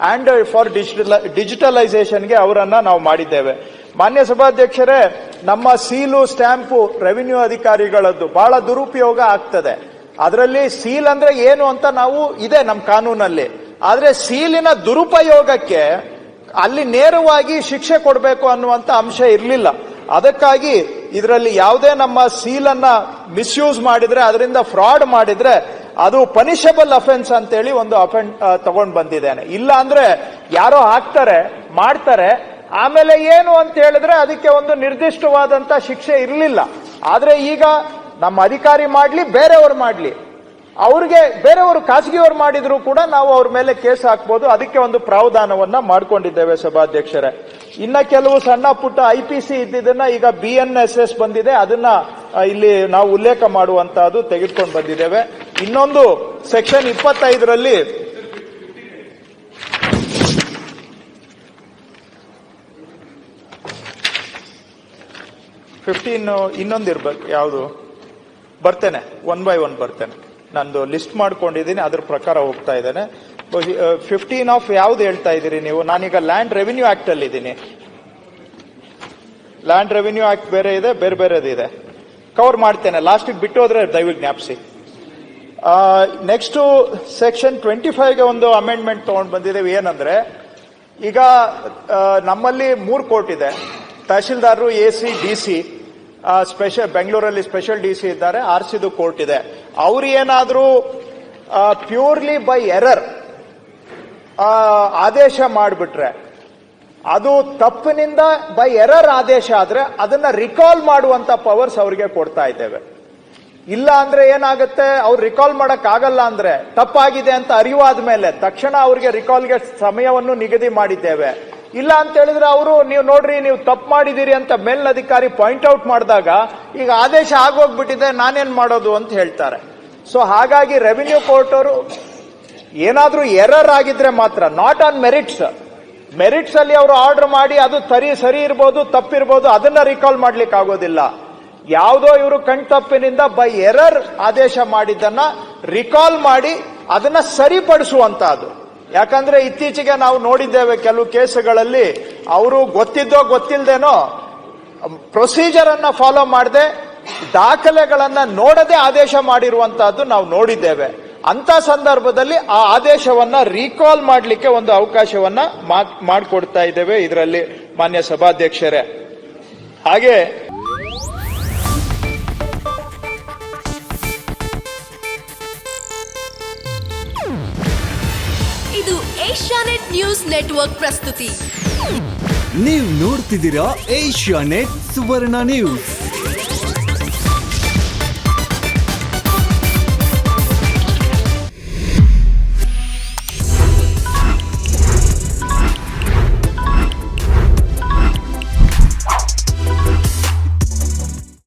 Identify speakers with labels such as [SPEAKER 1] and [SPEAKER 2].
[SPEAKER 1] And for digital ಡಿಜಿಟಲೈಸೇಷನ್ಗೆ ಅವರನ್ನ ನಾವು ಮಾಡಿದ್ದೇವೆ. ಮಾನ್ಯ ಸಭಾಧ್ಯಕ್ಷರೇ, ನಮ್ಮ ಸೀಲು, ಸ್ಟ್ಯಾಂಪು ರೆವಿನ್ಯೂ ಅಧಿಕಾರಿಗಳದ್ದು ಬಹಳ ದುರುಪಯೋಗ ಆಗ್ತದೆ. ಅದರಲ್ಲಿ ಸೀಲ್ ಅಂದ್ರೆ ಏನು ಅಂತ ನಾವು, ಇದೆ ನಮ್ಮ ಕಾನೂನಲ್ಲಿ. ಆದ್ರೆ ಸೀಲಿನ ದುರುಪಯೋಗಕ್ಕೆ ಅಲ್ಲಿ ನೇರವಾಗಿ ಶಿಕ್ಷೆ ಕೊಡಬೇಕು ಅನ್ನುವಂತ ಅಂಶ ಇರಲಿಲ್ಲ. ಅದಕ್ಕಾಗಿ ಇದರಲ್ಲಿ ಯಾವುದೇ ನಮ್ಮ ಸೀಲನ್ನು ಮಿಸ್ಯೂಸ್ ಮಾಡಿದ್ರೆ, ಅದರಿಂದ ಫ್ರಾಡ್ ಮಾಡಿದ್ರೆ, ಅದು ಪನಿಷಬಲ್ ಅಫೆನ್ಸ್ ಅಂತೇಳಿ ಒಂದು ಅಫೆನ್ ತಗೊಂಡ್ ಬಂದಿದ್ದೇನೆ. ಇಲ್ಲ ಅಂದ್ರೆ ಯಾರೋ ಹಾಕ್ತಾರೆ, ಮಾಡ್ತಾರೆ, ಆಮೇಲೆ ಏನು ಅಂತ ಹೇಳಿದ್ರೆ ಅದಕ್ಕೆ ಒಂದು ನಿರ್ದಿಷ್ಟವಾದಂತ ಶಿಕ್ಷೆ ಇರಲಿಲ್ಲ. ಆದ್ರೆ ಈಗ ನಮ್ಮ ಅಧಿಕಾರಿ ಮಾಡ್ಲಿ, ಬೇರೆಯವರು ಮಾಡ್ಲಿ. ಅವ್ರಿಗೆ ಬೇರೆಯವರು ಖಾಸಗಿಯವರು ಮಾಡಿದ್ರು ಕೂಡ ನಾವು ಅವ್ರ ಮೇಲೆ ಕೇಸ್ ಹಾಕ್ಬೋದು. ಅದಕ್ಕೆ ಒಂದು ಪ್ರಾವಧಾನವನ್ನ ಮಾಡ್ಕೊಂಡಿದ್ದೇವೆ ಸಭಾಧ್ಯಕ್ಷರೇ. ಇನ್ನ ಕೆಲವು ಸಣ್ಣ ಪುಟ್ಟ ಐ ಪಿ ಸಿ ಇದ್ದಿದ್ದನ್ನ ಈಗ ಬಿ ಎನ್ ಎಸ್ ಎಸ್ ಬಂದಿದೆ. ಅದನ್ನ ಇಲ್ಲಿ ನಾವು ಉಲ್ಲೇಖ ಮಾಡುವಂತಹದ್ದು ತೆಗೆದುಕೊಂಡು ಬಂದಿದ್ದೇವೆ. ಇನ್ನೊಂದು ಸೆಕ್ಷನ್ ಇಪ್ಪತ್ತೈದರಲ್ಲಿ ಫಿಫ್ಟೀನ್ ಇನ್ನೊಂದು ಇರ್ಬೇಕು, ಯಾವುದು? ಬರ್ತೇನೆ, ಒನ್ ಬೈ ಒನ್ ಬರ್ತೇನೆ. ನಂದು ಲಿಸ್ಟ್ ಮಾಡ್ಕೊಂಡಿದ್ದೀನಿ, ಅದ್ರ ಪ್ರಕಾರ ಹೋಗ್ತಾ ಇದ್ದೇನೆ. ಫಿಫ್ಟೀನ್ ಆಫ್ ಯಾವ್ದು ಹೇಳ್ತಾ ಇದ್ದೀರಿ ನೀವು? ನಾನೀಗ ಲ್ಯಾಂಡ್ ರೆವಿನ್ಯೂ ಆಕ್ಟ್ ಅಲ್ಲಿ ಇದ್ದೀನಿ. ಲ್ಯಾಂಡ್ ರೆವಿನ್ಯೂ ಆಕ್ಟ್ ಬೇರೆ ಇದೆ, ಬೇರೆ ಬೇರೆದು ಇದೆ. ಕವರ್ ಮಾಡ್ತೇನೆ. ಲಾಸ್ಟಿಗೆ ಬಿಟ್ಟು ಹೋದ್ರೆ ದಯವಿಟ್ಟು ಜ್ಞಾಪಿಸಿ. ನೆಕ್ಸ್ಟ್ ಸೆಕ್ಷನ್ ಟ್ವೆಂಟಿ ಫೈವ್ಗೆ ಒಂದು ಅಮೆಂಡ್ಮೆಂಟ್ ತಗೊಂಡು ಬಂದಿದ್ದೇವೆ. ಏನಂದ್ರೆ, ಈಗ ನಮ್ಮಲ್ಲಿ ಮೂರು ಕೋರ್ಟ್ ಇದೆ. ತಹಶೀಲ್ದಾರರು, A C, D C special ಬೆಂಗಳೂರಲ್ಲಿ ಸ್ಪೆಷಲ್ ಡಿ ಸಿ ಇದ್ದಾರೆ. ಆರ್ ಸಿದು ಕೋರ್ಟ್ ಇದೆ. ಅವ್ರು ಏನಾದರೂ ಪ್ಯೂರ್ಲಿ ಬೈ ಎರರ್ ಆದೇಶ ಮಾಡಿಬಿಟ್ರೆ. ಅದು ತಪ್ಪಿನಿಂದ ಬೈ ಎರರ್ ಆದೇಶ ಆದ್ರೆ ಅದನ್ನ ರಿಕಾಲ್ ಮಾಡುವಂತ ಪವರ್ಸ್ ಅವರಿಗೆ ಕೊಡ್ತಾ ಇದ್ದೇವೆ. ಇಲ್ಲ ಅಂದ್ರೆ ಏನಾಗುತ್ತೆ? ಅವ್ರು ರಿಕಾಲ್ ಆಗಲ್ಲ ಅಂದ್ರೆ ತಪ್ಪಾಗಿದೆ ಅಂತ ಅರಿವಾದ ಮೇಲೆ ತಕ್ಷಣ ಅವ್ರಿಗೆ ರಿಕಾಲ್ಗೆ ಸಮಯವನ್ನು ನಿಗದಿ ಮಾಡಿದ್ದೇವೆ. ಇಲ್ಲ ಅಂತ ಹೇಳಿದ್ರೆ ಅವರು, ನೀವು ನೋಡ್ರಿ, ನೀವು ತಪ್ಪು ಮಾಡಿದಿರಿ ಅಂತ ಮೇಲಧಿಕಾರಿ ಪಾಯಿಂಟ್ ಔಟ್ ಮಾಡಿದಾಗ ಈಗ ಆದೇಶ ಆಗೋಗ್ಬಿಟ್ಟಿದೆ, ನಾನೇನ್ ಮಾಡೋದು ಅಂತ ಹೇಳ್ತಾರೆ. ಸೊ ಹಾಗಾಗಿ ರೆವಿನ್ಯೂ ಕೋರ್ಟ್ ಅವರು ಏನಾದ್ರೂ ಎರರ್ ಆಗಿದ್ರೆ ಮಾತ್ರ ನಾಟ್ ಆನ್ ಮೆರಿಟ್ಸ್ ಮೆರಿಟ್ಸ್ ಅಲ್ಲಿ ಅವರು ಆರ್ಡರ್ ಮಾಡಿ ಅದು ಸರಿ ಸರಿ ಇರ್ಬೋದು, ತಪ್ಪಿರ್ಬೋದು, ಅದನ್ನ ರಿಕಾಲ್ ಮಾಡ್ಲಿಕ್ಕೆ ಆಗೋದಿಲ್ಲ. ಯಾವುದೋ ಇವರು ಕಣ್ತಪ್ಪಿನಿಂದ ಬೈ ಎರರ್ ಆದೇಶ ಮಾಡಿದ್ದನ್ನ ರಿಕಾಲ್ ಮಾಡಿ ಅದನ್ನ ಸರಿಪಡಿಸುವಂತ ಅದು ಯಾಕಂದ್ರೆ ಇತ್ತೀಚೆಗೆ ನಾವು ನೋಡಿದ್ದೇವೆ ಕೆಲವು ಕೇಸುಗಳಲ್ಲಿ ಅವರು ಗೊತ್ತಿದ್ದೋ ಗೊತ್ತಿಲ್ಲದೇನೋ ಪ್ರೊಸೀಜರ್ ಅನ್ನ ಫಾಲೋ ಮಾಡದೆ, ದಾಖಲೆಗಳನ್ನ ನೋಡದೆ ಆದೇಶ ಮಾಡಿರುವಂತಹದ್ದು ನಾವು ನೋಡಿದ್ದೇವೆ. ಅಂತ ಸಂದರ್ಭದಲ್ಲಿ ಆ ಆದೇಶವನ್ನ ರೀಕಾಲ್ ಮಾಡಲಿಕ್ಕೆ ಒಂದು ಅವಕಾಶವನ್ನ ಮಾ- ಮಾಡಿಕೊಡ್ತಾ ಇದ್ದೇವೆ ಇದರಲ್ಲಿ ಮಾನ್ಯ ಸಭಾಧ್ಯಕ್ಷರೇ. ಹಾಗೆ
[SPEAKER 2] ಇದು ಏಷ್ಯಾನೆಟ್ ನ್ಯೂಸ್ ನೆಟ್ವರ್ಕ್ ಪ್ರಸ್ತುತಿ.
[SPEAKER 3] ನೀವು ನೋಡ್ತಿದ್ದೀರಾ ಏಷ್ಯಾನೆಟ್ ಸುವರ್ಣ ನ್ಯೂಸ್.